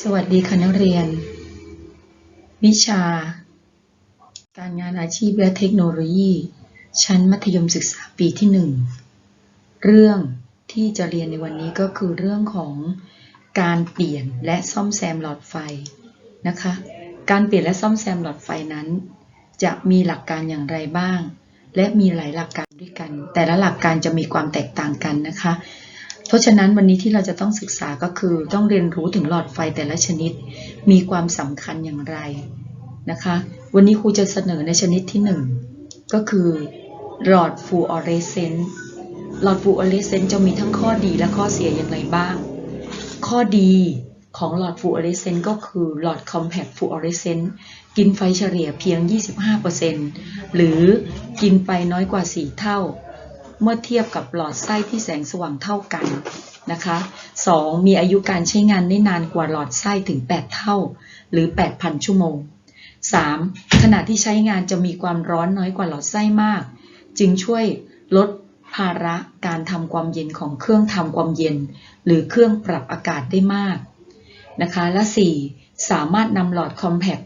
สวัสดีค่ะนักเรียน วิชา การงานอาชีพและเทคโนโลยี ชั้นมัธยมศึกษาปีที่หนึ่งเรื่องที่จะเรียนในวันนี้ก็คือเรื่องของการเปลี่ยนและซ่อมแซมหลอดไฟนะคะ การเปลี่ยนและซ่อมแซมหลอดไฟนั้น จะมีหลักการอย่างไรบ้าง และมีหลายหลักการด้วยกัน แต่ละหลักการจะมีความแตกต่างกันนะคะ ราะฉะนั้นวันนี้ที่เราจะต้องศึกษาก็คือต้องเรียนรู้ถึงหลอดไฟแต่ละชนิด มีความสำคัญอย่างไรนะคะ วันนี้ครูจะเสนอในชนิดที่หนึ่งก็คือหลอดฟลูออเรสเซนต์หลอดฟลูออเรสเซนต์จะมีทั้งข้อดีและข้อเสียอย่างไรบ้าง ข้อดีของหลอดฟลูออเรสเซนต์ก็คือหลอดคอมแพคฟลูออเรสเซนต์กินไฟเฉลี่ยเพียง 25%หรือกินไฟน้อยกว่า 4 เท่า เมื่อเทียบกับหลอดไส้ที่แสงสว่างเท่ากันนะคะ 2. มีอายุการใช้งานได้นานกว่าหลอดไส้ถึง 8 เท่า หรือ 8,000 ชั่วโมง 3. ขณะที่ใช้งานจะมีความร้อนน้อยกว่าหลอดไส้มาก จึงช่วยลดภาระการทำความเย็นของเครื่องทำความเย็น หรือเครื่องปรับอากาศได้มากนะคะและ 4. สามารถนำหลอด Compact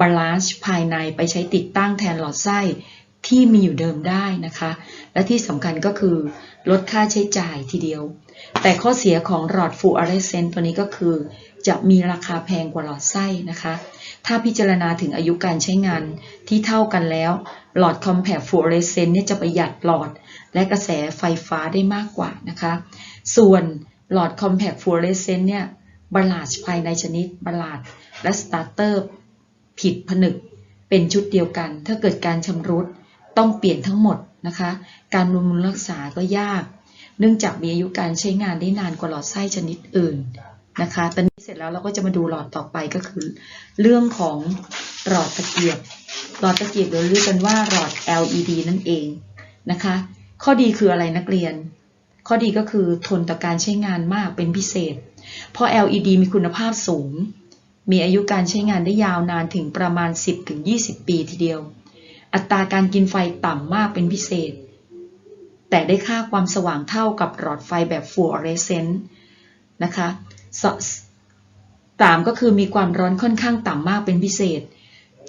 Balance ภายในไปใช้ติดตั้งแทนหลอดไส้ ที่มีอยู่เดิมได้นะคะ และที่สำคัญก็คือลดค่าใช้จ่ายทีเดียว แต่ข้อเสียของหลอดฟลูออเรสเซนต์ตัวนี้ก็คือ จะมีราคาแพงกว่าหลอดไส้นะคะ ถ้าพิจารณาถึงอายุการใช้งานที่เท่ากันแล้ว หลอด Compact Fluorescent เนี่ยจะประหยัดหลอด และกระแสไฟฟ้าได้มากกว่านะคะ ส่วนหลอด Compact Fluorescent เนี่ยบลาดภายในชนิดบลาดและสตาร์เตอร์ผิดผนึกเป็นชุดเดียวกัน ถ้าเกิดการชำรุด ต้องเปลี่ยนทั้งหมดนะคะ การบำรุงรักษาก็ยาก เนื่องจากมีอายุการใช้งานได้นานกว่าหลอดไส้ชนิดอื่นนะคะ ตอนนี้เสร็จแล้วเราก็จะมาดูหลอดต่อไปก็คือ เรื่องของหลอดตะเกียบ หลอดตะเกียบเราเรียกกันว่าหลอด LED นั่นเองนะคะ ข้อดีคืออะไรนักเรียน ข้อดีก็คือทนต่อการใช้งานมากเป็นพิเศษ เพราะ LED มีคุณภาพสูง มีอายุการใช้งานได้ยาวนานถึงประมาณ 10-20 ปีทีเดียว อัตราการกินไฟต่ำมากเป็นพิเศษ แต่ได้ค่าความสว่างเท่ากับหลอดไฟแบบฟลูออเรสเซนต์นะคะสสามก็คือมีความร้อนค่อนข้างต่ำมากเป็นพิเศษ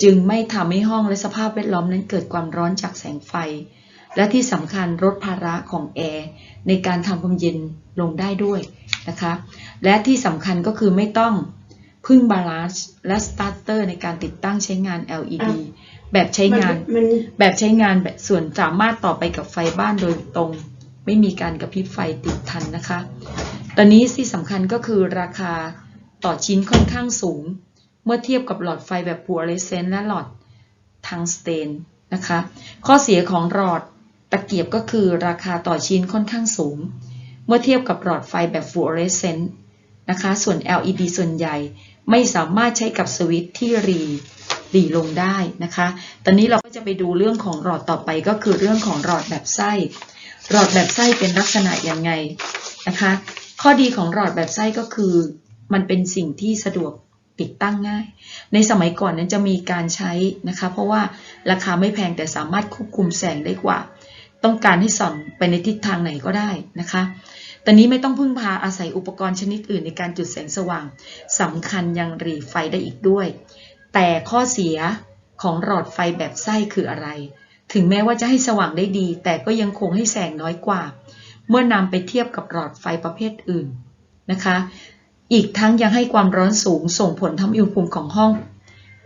จึงไม่ทำให้ห้องและสภาพแวดล้อมนั้นเกิดความร้อนจากแสงไฟ และที่สำคัญลดภาระของแอร์ในการทำความเย็นลงได้ด้วยนะคะ และที่สำคัญก็คือไม่ต้องพึ่งบาลานซ์และสตาร์เตอร์ในการติดตั้งใช้งาน LED แบบใช้งาน มันแบบใช้งานแบบส่วนสามารถต่อไปกับไฟบ้านโดยตรง ไม่มีการกระพริบไฟติดทันนะคะ ตอนนี้ที่สำคัญก็คือราคาต่อชิ้นค่อนข้างสูง เมื่อเทียบกับหลอดไฟแบบฟลูออเรสเซนต์และหลอดทังสเตนนะคะ ข้อเสียของหลอดตะเกียบก็คือราคาต่อชิ้นค่อนข้างสูง เมื่อเทียบกับหลอดไฟแบบฟลูออเรสเซนต์นะคะ ส่วน LED ส่วนใหญ่ไม่สามารถใช้กับสวิตช์ที่รี หลีลงได้นะคะ ตอนนี้เราก็จะไปดูเรื่องของหลอดต่อไปก็คือเรื่องของหลอดแบบไส้ หลอดแบบไส้เป็นลักษณะยังไงนะคะ ข้อดีของหลอดแบบไส้ก็คือมันเป็นสิ่งที่สะดวกติดตั้งง่าย ในสมัยก่อนนั้นจะมีการใช้นะคะ เพราะว่าราคาไม่แพงแต่สามารถควบคุมแสงได้กว่า ต้องการให้ส่องไปในทิศทางไหนก็ได้นะคะตอนนี้ไม่ต้องพึ่งพาอาศัยอุปกรณ์ชนิดอื่นในการจุดแสงสว่างสำคัญยังหรีไฟได้อีกด้วย แต่ข้อเสียของหลอดไฟแบบไส้คืออะไร ถึงแม้ว่าจะให้สว่างได้ดี แต่ก็ยังคงให้แสงน้อยกว่า เมื่อนำไปเทียบกับหลอดไฟประเภทอื่นนะคะ อีกทั้งยังให้ความร้อนสูงส่งผลทำอุณหภูมิของห้อง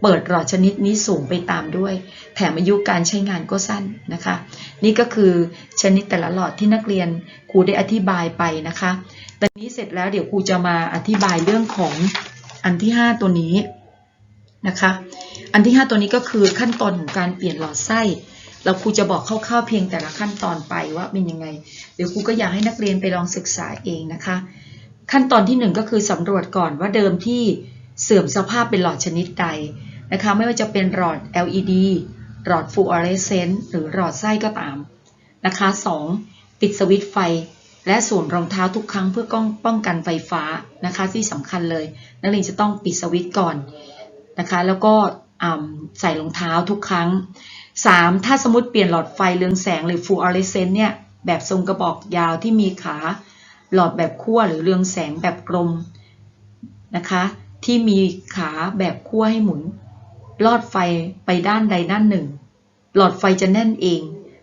เปิดหลอดชนิดนี้สูงไปตามด้วย แถมอายุการใช้งานก็สั้นนะคะ นี่ก็คือชนิดแต่ละหลอดที่นักเรียนครูได้อธิบายไปนะคะตอนนี้เสร็จแล้วเดี๋ยวครูจะมาอธิบายเรื่องของอันที่ 5 ตัวนี้ นะคะ อันที่ 5 ตัวนี้ก็คือขั้นตอนของการเปลี่ยนหลอดไส้ เราครูจะบอกคร่าวๆเพียงแต่ละขั้นตอนไปว่าเป็นยังไง เดี๋ยวครูก็อยากให้นักเรียนไปลองศึกษาเองนะคะ ขั้นตอนที่ 1 ก็คือสำรวจก่อนว่าเดิมที่เสื่อมสภาพเป็นหลอดชนิดใดนะคะ ไม่ว่าจะเป็นหลอด LED หลอดฟลูออเรสเซนต์หรือหลอดไส้ก็ตามนะคะ 2. ปิดสวิตช์ไฟ และสวมรองเท้าทุกครั้งเพื่อป้องกันไฟฟ้านะคะที่สำคัญเลย นักเรียนจะต้องปิดสวิตช์ก่อน นะคะแล้วก็ใส่รองเท้าทุกครั้ง 3. ถ้าสมมติเปลี่ยนหลอดไฟเรืองแสงหรือฟลูออเรสเซนต์เนี่ยแบบทรงกระบอกยาวที่มีขาหลอดแบบขั้วหรือเรืองแสงแบบกลมนะคะที่มีขาแบบขั้วให้หมุนลอดไฟไปด้านใดด้านหนึ่ง หลอดไฟจะแน่นเอง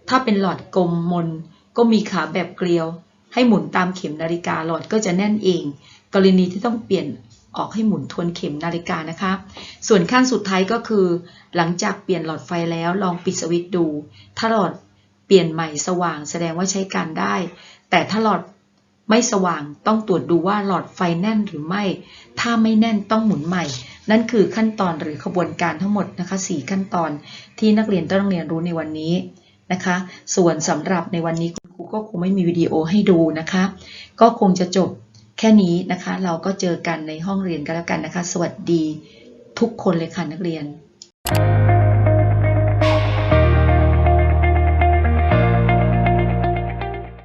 ถ้าเป็นหลอดกลมมน ก็มีขาแบบเกลียว ให้หมุนตามเข็มนาฬิกาหลอดก็จะแน่นเอง กรณีที่ต้องเปลี่ยน ออกให้หมุนทวนเข็มนาฬิกานะคะ ส่วนขั้นสุดท้ายก็คือ หลังจากเปลี่ยนหลอดไฟแล้วลองปิดสวิตช์ดู ถ้าหลอดเปลี่ยนใหม่สว่างแสดงว่าใช้การได้ แต่ถ้าหลอดไม่สว่างต้องตรวจดูว่าหลอดไฟแน่นหรือไม่ ถ้าไม่แน่นต้องหมุนใหม่ นั่นคือขั้นตอนหรือขบวนการทั้งหมดนะคะ 4 ขั้นตอนที่นักเรียนต้องเรียนรู้ในวันนี้นะคะ ส่วนสำหรับในวันนี้คุณครูก็คงไม่มีวิดีโอให้ดูนะคะ ก็คงจะจบ แค่นี้นะคะ เราก็เจอกันในห้องเรียนกันแล้วกันนะคะ สวัสดีทุกคนเลยค่ะนักเรียน